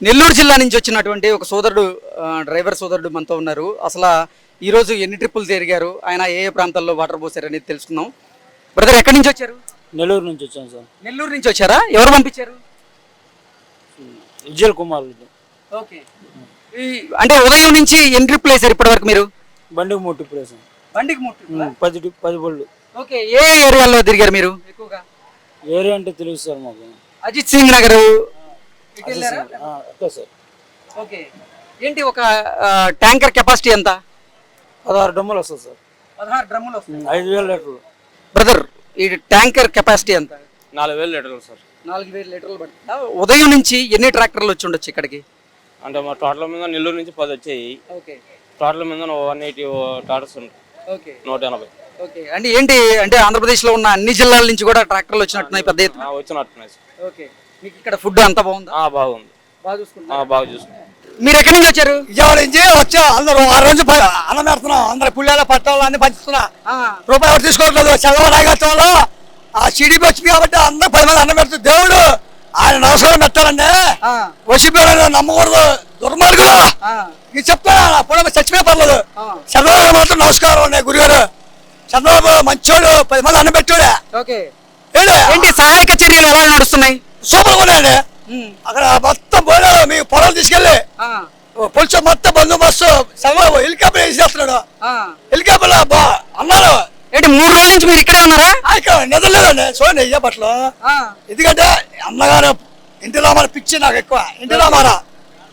నెల్లూరు జిల్లా నుంచి వచ్చినటువంటి ఒక సోదరుడు డ్రైవర్ సోదరుడు మనతో ఉన్నారు. అసలు ఈరోజు ఎన్ని ట్రిప్పులు తిరిగారు ఆయన ఏ ఏ ప్రాంతాల్లో వాటర్ పోసారు అనేది తెలుసుకుందాం. బ్రదర్ ఎక్కడి నుంచి వచ్చారు? నెల్లూరు నుంచి వచ్చాను సార్. నెల్లూరు నుంచి వచ్చారా? ఎవరు పంపించారు? విజయల్ కుమార్ ఓకే. అంటే ఉదయం నుంచి ఎన్ని ట్రిప్పులు వేసారు ఇప్పటి వరకు మీరు? బండికి ముట్టి ప్రేసం బండికి మూడు పది పది బళ్ళు. ఓకే. ఏ ఏరియాలో తిరిగారు మీరు? ఎక్కువగా ఏరియా అంటే తెలుసు సార్ మాకు. అజిత్ సింగ్ నగర్ సార్. ఓకే. ఏంటి ఒక ట్యాంకర్ కెపాసిటీ ఎంత? పదహారు డమ్మలు వస్తుంది సార్. పదహారు డ్రమ్ములు ఉమ్, ఐదు వేల లీటర్లు. బ్రదర్ ఈ ట్యాంకర్ కెపాసిటీ ఎంత? నాలుగు వేలు లీటర్లు సార్. నాలుగు వేల లీటర్లు పడుతుందా. ఉదయం నుంచి ఎన్ని ట్రాక్టర్లు వచ్చి ఉండొచ్చు ఇక్కడికి? అంటే మా టోటల్ మీద నెల్లూరు నుంచి పది వచ్చాయి. ఓకే. టోటల్ మీద వన్ ఎయిటీ టాటర్స్ ఉంటాయి. ఓకే. నూట ఎనభై. ఓకే. అంటే ఏంటి అంటే ఆంధ్రప్రదేశ్లో ఉన్న అన్ని జిల్లాల నుంచి కూడా ట్రాక్టర్లు వచ్చినట్టున్నాయి పెద్ద ఎత్తున? వచ్చినట్టున్నాయి సార్. ఓకే. మీకు ఇక్కడ ఫుడ్ అంతా బాగుందా? ఆ, బాగుంది. బాగా ఆ, బాగా చూసుకుంటాం. మీరు ఎక్కడి నుంచి వచ్చారు? విజయవాడ నుంచి వచ్చా అందరూ ఆ రోజు ప- అన్నం పెడుతున్నాం. అందరు పుల్లాల పట్టాలు అన్ని పంచుతున్నా. ఆ, రూపాయి ఎవరు తీసుకోవట్లేదు? చంద్రబాబు నాయకత్వంలో ఆ సిడిపి వచ్చింది కాబట్టి అందరూ పది మంది అన్నం పెడుతుంది దేవుడు ఆయన నమస్కారం పెట్టాలండి ఆ, నమ్మకూడదు? దుర్మార్గుడు? ఆ, ఇది చెప్తాను పునః చచ్చిపోయే పర్లేదు. ఆ. చంద్రబాబు మాత్రం నమస్కారం అండి గురుగారు. చంద్రబాబు మంచోడు పది మంది అన్నం పెట్టాడు. ఓకే. ఏంటి? సహాయక చర్యలు ఎలా నడుస్తున్నాయి? సూపర్ ఉన్నాయండి. అక్కడ మొత్తం పోయినారు. మీ పొలాలు తీసుకెళ్ళి. పొలిచో మొత్తం బందోబస్తు చంద్రబాబు హెలికాప్టర్ వేసేస్తున్నాడు. హెలికాప్టర్ అన్నారు. ఏంటి మూడు రోజుల నుంచి మీరు ఇక్కడే ఉన్నారా? ఇక్కడ నిద్రలేదండి. చూడండి అయ్యే పట్ల ఎందుకంటే అన్నగారు ఇంటి రామారా పిచ్చి నాకు ఎక్కువ. ఇంటి రామారా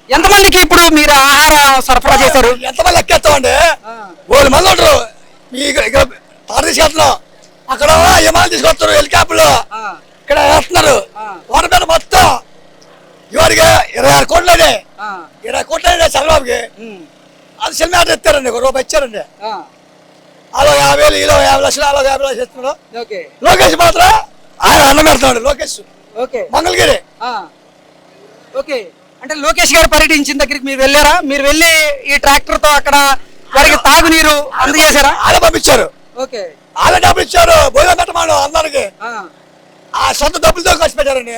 ఎంతమందికి ఇప్పుడు మీరు ఆహార సరఫరా చేశారు? ఎంతమంది లెక్కేస్తామండి? ఆ, మూడు మంది ఉంటారు. మీ ఇక్కడ తీసుకెళ్తున్నాం. అక్కడ విమానం తీసుకొస్తారు హెలికాప్టర్లు? ఇక్కడ వేస్తున్నారు. వాటి మీద మొత్తం ఇవాడికి ఇరవై ఆరు కోట్లండి ఆ, ఇరవై కోట్లండి చంద్రబాబుకి. అది సినిమా ఆట ఇస్తారండి ఒక రూపాయి ఇచ్చారండి. అలో యాభై వేలు ఈలో యాభై లక్షలు అలో యాభై లక్షలు ఇస్తున్నాడు. లోకేష్ మాత్రం ఆయన అన్నం పెడుతున్నాడు లోకేష్. ఓకే. మంగళగిరి. ఓకే. అంటే లోకేష్ గారు పర్యటించిన దగ్గరికి మీరు వెళ్ళారా? మీరు వెళ్ళి ఈ ట్రాక్టర్తో అక్కడ వారికి తాగునీరు అందజేశారా? ఆడ పంపించారు. ఓకే. ఆడ డబ్బులు ఇచ్చారు భోజనం పెట్టమాను అందరికి. ఆ, సొంత డబ్బులతో ఖర్చు పెట్టారండి.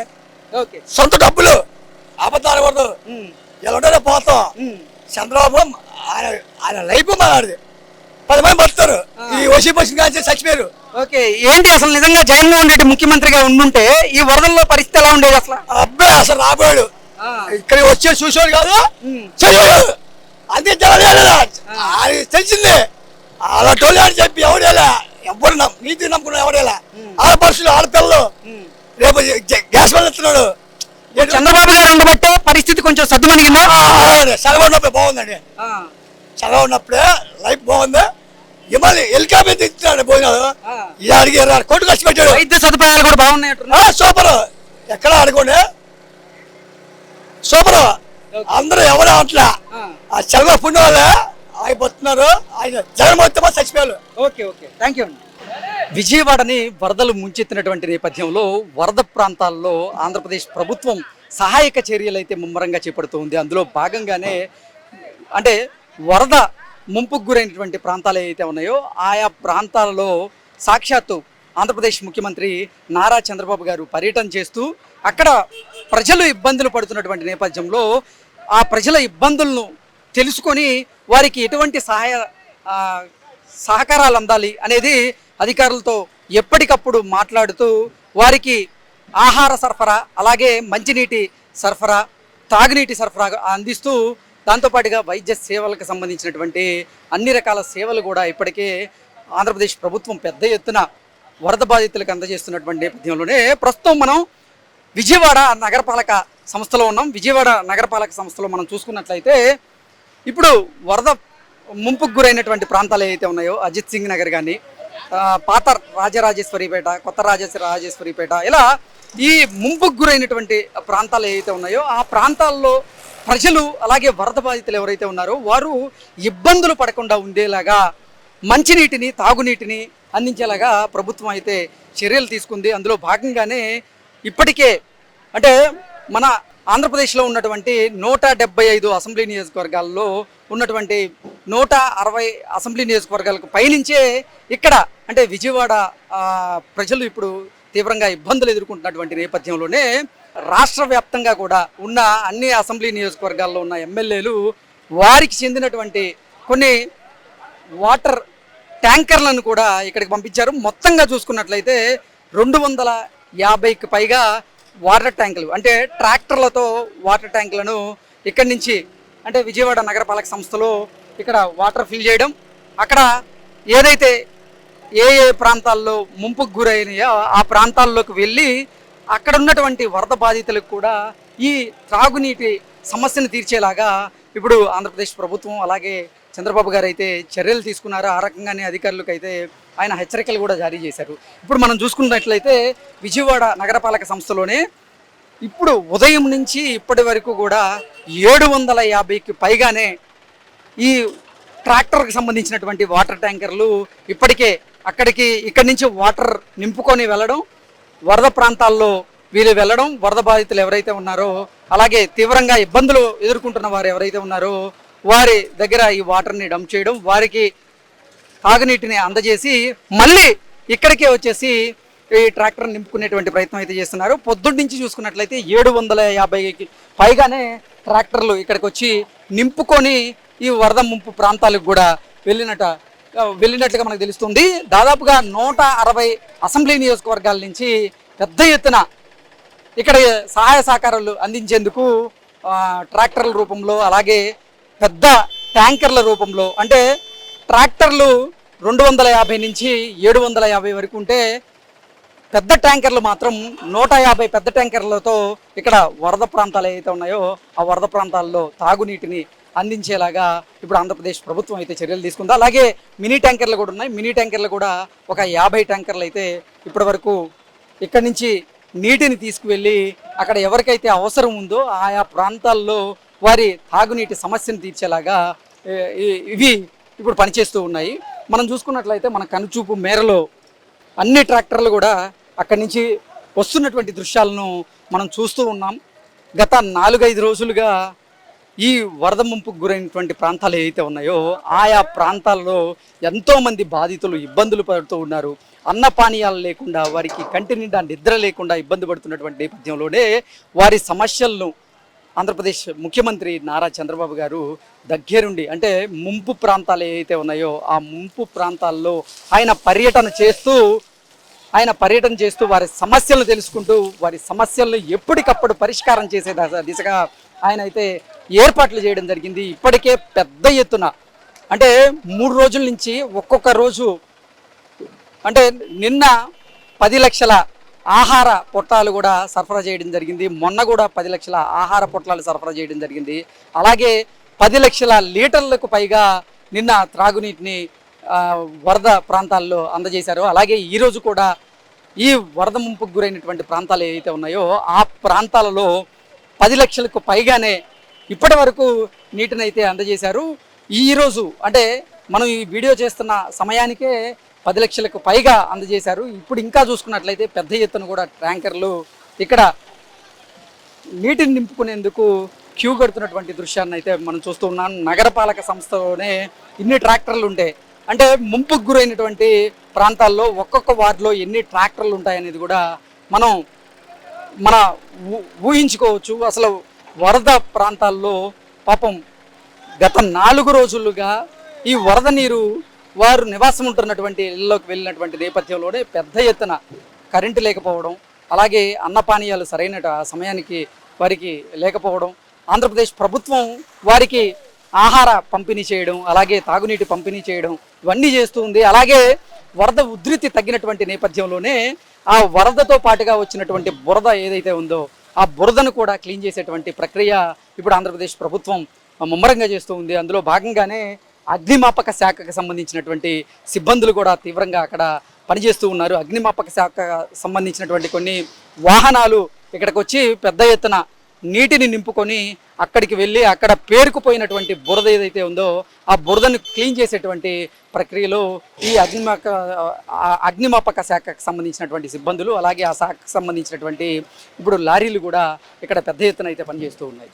ఓకే. సొంత డబ్బులు అబద్ధాలు ఉమ్, ఇలా ఉంటే పోతాం. చంద్రబాబు ఆయన ఆయన లైఫ్ మాట్లాడింది పది మంది బతుతారు ఈ వసీ బస్సు కానీ చచ్చిపోయారు. ఓకే ఏంటి అసలు నిజంగా జగన్మోహన్ రెడ్డి ముఖ్యమంత్రిగా ఉండుంటే ఈ వరదల్లో పరిస్థితి ఎలా ఉండేది అసలు? అబ్బాయి అసలు రాబోయాడు. ఇక్కడ వచ్చే చూసేవాడు కాదు. చెయ్యడు అంతే తెలిసింది. అలాంటి వాళ్ళు అని చెప్పి ఎవడేలా ఎవరు నీతి నమ్ముకున్న ఎవడేలా ఆడపడుచులు ఆడపిల్లలు. రేపు గ్యాస్ వల్ల ఎత్తున్నాడు చంద్రబాబు గారు ఉండబట్టే పరిస్థితి కొంచెం చదవ ఉన్నప్పుడు బాగుందండి. చదవ ఉన్నప్పుడే లైఫ్ బాగుంది. ఇవాళ హెలికాప్టర్ ఆ. ఈ అడిగి ఇరవై కోట్లు ఖర్చు పెట్టాడు. వైద్య సదుపాయాలు కూడా బాగున్నాయి సూపర్. ఎక్కడ ఆడుకోండి? సూపర్. అందరూ ఎవరు అట్లా? ఆ. చదువు పుణ్య వాళ్ళే అయిపోతున్నారు ఆయన జగన్ మొత్తం చచ్చిపోయారు ఓకే ఓకే. థ్యాంక్ యూ విజయవాడని వరదలు ముంచెత్తినటువంటి నేపథ్యంలో వరద ప్రాంతాల్లో ఆంధ్రప్రదేశ్ ప్రభుత్వం సహాయక చర్యలు అయితే ముమ్మరంగా చేపడుతూ ఉంది. అందులో భాగంగానే అంటే వరద ముంపుకు గురైనటువంటి ప్రాంతాలు ఏవైతే ఉన్నాయో ఆయా ప్రాంతాలలో సాక్షాత్తు ఆంధ్రప్రదేశ్ ముఖ్యమంత్రి నారా చంద్రబాబు గారు పర్యటన చేస్తూ అక్కడ ప్రజలు ఇబ్బందులు పడుతున్నటువంటి నేపథ్యంలో ఆ ప్రజల ఇబ్బందులను తెలుసుకొని వారికి ఎటువంటి సహాయ సహకారాలు అందాలి అనేది అధికారులతో ఎప్పటికప్పుడు మాట్లాడుతూ వారికి ఆహార సరఫరా అలాగే మంచినీటి సరఫరా తాగునీటి సరఫరా అందిస్తూ దాంతోపాటుగా వైద్య సేవలకు సంబంధించినటువంటి అన్ని రకాల సేవలు కూడా ఇప్పటికే ఆంధ్రప్రదేశ్ ప్రభుత్వం పెద్ద ఎత్తున వరద బాధితులకు అందజేస్తున్నటువంటి నేపథ్యంలోనే ప్రస్తుతం మనం విజయవాడ నగరపాలక సంస్థలో ఉన్నాం. విజయవాడ నగరపాలక సంస్థలో మనం చూసుకున్నట్లయితే ఇప్పుడు వరద ముంపుకు గురైనటువంటి ప్రాంతాలు ఏవైతే ఉన్నాయో అజిత్ సింగ్ నగర్ కానీ పాత రాజరాజేశ్వరిపేట కొత్త రాజేశ్వర రాజేశ్వరిపేట ఇలా ఈ ముంపుకు గురైనటువంటి ప్రాంతాలు ఏవైతే ఉన్నాయో ఆ ప్రాంతాల్లో ప్రజలు అలాగే వరద బాధితులు ఎవరైతే ఉన్నారో వారు ఇబ్బందులు పడకుండా ఉండేలాగా మంచినీటిని తాగునీటిని అందించేలాగా ప్రభుత్వం అయితే చర్యలు తీసుకుంది. అందులో భాగంగానే ఇప్పటికే అంటే మన ఆంధ్రప్రదేశ్లో ఉన్నటువంటి నూట డెబ్బై ఐదు అసెంబ్లీ నియోజకవర్గాల్లో ఉన్నటువంటి నూట అరవై అసెంబ్లీ నియోజకవర్గాలకు పైనుంచే ఇక్కడ అంటే విజయవాడ ప్రజలు ఇప్పుడు తీవ్రంగా ఇబ్బందులు ఎదుర్కొంటున్నటువంటి నేపథ్యంలోనే రాష్ట్ర వ్యాప్తంగా కూడా ఉన్న అన్ని అసెంబ్లీ నియోజకవర్గాల్లో ఉన్న ఎమ్మెల్యేలు వారికి చెందినటువంటి కొన్ని వాటర్ ట్యాంకర్లను కూడా ఇక్కడికి పంపించారు. మొత్తంగా చూసుకున్నట్లయితే రెండు వందల యాభైకి పైగా వాటర్ ట్యాంకులు అంటే ట్రాక్టర్లతో వాటర్ ట్యాంకులను ఇక్కడి నుంచి అంటే విజయవాడ నగరపాలక సంస్థలో ఇక్కడ వాటర్ ఫిల్ చేయడం. అక్కడ ఏదైతే ఏ ఏ ప్రాంతాల్లో ముంపుకు గురైనాయో ఆ ప్రాంతాల్లోకి వెళ్ళి అక్కడ ఉన్నటువంటి వరద బాధితులకు కూడా ఈ త్రాగునీటి సమస్యను తీర్చేలాగా ఇప్పుడు ఆంధ్రప్రదేశ్ ప్రభుత్వం అలాగే చంద్రబాబు గారు అయితే చర్యలు తీసుకున్నారు ఆ రకంగానే అధికారులకు అయితే ఆయన హెచ్చరికలు కూడా జారీ చేశారు. ఇప్పుడు మనం చూసుకున్నట్లయితే విజయవాడ నగరపాలక సంస్థలోనే ఇప్పుడు ఉదయం నుంచి ఇప్పటి వరకు కూడా ఏడు వందల యాభైకి పైగానే ఈ ట్రాక్టర్కి సంబంధించినటువంటి వాటర్ ట్యాంకర్లు ఇప్పటికే అక్కడికి ఇక్కడి నుంచి వాటర్ నింపుకొని వెళ్ళడం వరద ప్రాంతాల్లో వీళ్ళు వెళ్ళడం వరద బాధితులు ఎవరైతే ఉన్నారో అలాగే తీవ్రంగా ఇబ్బందులు ఎదుర్కొంటున్న వారు ఎవరైతే ఉన్నారో వారి దగ్గర ఈ వాటర్ని డంప్ చేయడం వారికి తాగునీటిని అందజేసి మళ్ళీ ఇక్కడికే వచ్చేసి ఈ ట్రాక్టర్ నింపుకునేటువంటి ప్రయత్నం అయితే చేస్తున్నారు. పొద్దున్న నుంచి చూసుకున్నట్లయితే ఏడు వందల యాభైకి పైగానే ట్రాక్టర్లు ఇక్కడికి వచ్చి నింపుకొని ఈ వరద ముంపు ప్రాంతాలకు కూడా వెళ్ళినట వెళ్ళినట్లుగా మనకు తెలుస్తుంది. దాదాపుగా నూట అరవై అసెంబ్లీ నియోజకవర్గాల నుంచి పెద్ద ఎత్తున ఇక్కడ సహాయ సహకారాలు అందించేందుకు ట్రాక్టర్ల రూపంలో అలాగే పెద్ద ట్యాంకర్ల రూపంలో అంటే ట్రాక్టర్లు రెండు వందల యాభై నుంచి ఏడు వందల యాభై వరకు ఉంటే పెద్ద ట్యాంకర్లు మాత్రం నూట యాభై పెద్ద ట్యాంకర్లతో ఇక్కడ వరద ప్రాంతాలు ఏవైతే ఉన్నాయో ఆ వరద ప్రాంతాల్లో తాగునీటిని అందించేలాగా ఇప్పుడు ఆంధ్రప్రదేశ్ ప్రభుత్వం అయితే చర్యలు తీసుకుంది. అలాగే మినీ ట్యాంకర్లు కూడా ఉన్నాయి. మినీ ట్యాంకర్లు కూడా ఒక యాభై ట్యాంకర్లు అయితే ఇప్పటి వరకు ఇక్కడి నుంచి నీటిని తీసుకువెళ్ళి అక్కడ ఎవరికైతే అవసరం ఉందో ఆయా ప్రాంతాల్లో వారి తాగునీటి సమస్యను తీర్చేలాగా ఇవి ఇప్పుడు పనిచేస్తూ ఉన్నాయి. మనం చూసుకున్నట్లయితే మన కనుచూపు మేరలో అన్ని ట్రాక్టర్లు కూడా అక్కడి నుంచి వస్తున్నటువంటి దృశ్యాలను మనం చూస్తూ ఉన్నాం. గత నాలుగైదు రోజులుగా ఈ వరద ముంపుకు గురైనటువంటి ప్రాంతాలు ఏవైతే ఉన్నాయో ఆయా ప్రాంతాల్లో ఎంతోమంది బాధితులు ఇబ్బందులు పడుతూ ఉన్నారు. అన్న పానీయాలు లేకుండా వారికి కంటి నిండా నిద్ర లేకుండా ఇబ్బంది పడుతున్నటువంటి నేపథ్యంలోనే వారి సమస్యలను ఆంధ్రప్రదేశ్ ముఖ్యమంత్రి నారా చంద్రబాబు గారు దగ్గరుండి అంటే ముంపు ప్రాంతాలు ఏవైతే ఉన్నాయో ఆ ముంపు ప్రాంతాల్లో ఆయన పర్యటన చేస్తూ ఆయన పర్యటన చేస్తూ వారి సమస్యలను తెలుసుకుంటూ వారి సమస్యలను ఎప్పటికప్పుడు పరిష్కారం చేసే దిశగా ఆయన అయితే ఏర్పాట్లు చేయడం జరిగింది. ఇప్పటికే పెద్ద ఎత్తున. అంటే మూడు రోజుల నుంచి ఒక్కొక్క రోజు అంటే నిన్న పది లక్షల ఆహార పొట్లాలు కూడా సరఫరా చేయడం జరిగింది. మొన్న కూడా పది లక్షల ఆహార పొట్లాలు సరఫరా చేయడం జరిగింది. అలాగే పది లక్షల లీటర్లకు పైగా నిన్న త్రాగునీటిని వరద ప్రాంతాల్లో అందజేశారు. అలాగే ఈరోజు కూడా ఈ వరద ముంపుకు గురైనటువంటి ప్రాంతాలు ఏవైతే ఉన్నాయో ఆ ప్రాంతాలలో పది లక్షలకు పైగానే ఇప్పటి వరకు నీటిని అయితే అందజేశారు ఈరోజు అంటే మనం ఈ వీడియో చేస్తున్న సమయానికే పది లక్షలకు పైగా అందజేశారు. ఇప్పుడు ఇంకా చూసుకున్నట్లయితే పెద్ద ఎత్తున కూడా ట్యాంకర్లు ఇక్కడ నీటిని నింపుకునేందుకు క్యూ కడుతున్నటువంటి దృశ్యాన్ని అయితే మనం చూస్తూ ఉన్నాం. నగరపాలక సంస్థలోనే ఇన్ని ట్రాక్టర్లు ఉంటాయి అంటే ముంపుకు గురైనటువంటి ప్రాంతాల్లో ఒక్కొక్క వార్డులో ఎన్ని ట్రాక్టర్లు ఉంటాయనేది కూడా మనం మన ఊ- ఊహించుకోవచ్చు. అసలు వరద ప్రాంతాల్లో పాపం గత నాలుగు రోజులుగా ఈ వరద నీరు వారు నివాసం ఉంటున్నటువంటి ఇళ్ళలోకి వెళ్ళినటువంటి నేపథ్యంలోనే పెద్ద ఎత్తున కరెంటు లేకపోవడం అలాగే అన్నపానీయాలు సరైన సమయానికి వారికి లేకపోవడం ఆంధ్రప్రదేశ్ ప్రభుత్వం వారికి ఆహార పంపిణీ చేయడం అలాగే తాగునీటి పంపిణీ చేయడం ఇవన్నీ చేస్తూ ఉంది. అలాగే వరద ఉధృతి తగ్గినటువంటి నేపథ్యంలోనే ఆ వరదతో పాటుగా వచ్చినటువంటి బురద ఏదైతే ఉందో ఆ బురదను కూడా క్లీన్ చేసేటువంటి ప్రక్రియ ఇప్పుడు ఆంధ్రప్రదేశ్ ప్రభుత్వం ముమ్మరంగా చేస్తూ ఉంది. అందులో భాగంగానే అగ్నిమాపక శాఖకు సంబంధించినటువంటి సిబ్బందులు కూడా తీవ్రంగా అక్కడ పనిచేస్తూ ఉన్నారు. అగ్నిమాపక శాఖ సంబంధించినటువంటి కొన్ని వాహనాలు ఇక్కడికి వచ్చి పెద్ద ఎత్తున నీటిని నింపుకొని అక్కడికి వెళ్ళి అక్కడ పేరుకుపోయినటువంటి బురద ఏదైతే ఉందో ఆ బురదను క్లీన్ చేసేటువంటి ప్రక్రియలో ఈ అగ్నిమాపక అగ్నిమాపక శాఖకు సంబంధించినటువంటి సిబ్బందులు అలాగే ఆ శాఖకు సంబంధించినటువంటి ఇప్పుడు లారీలు కూడా ఇక్కడ పెద్ద ఎత్తున అయితే పనిచేస్తూ ఉన్నాయి.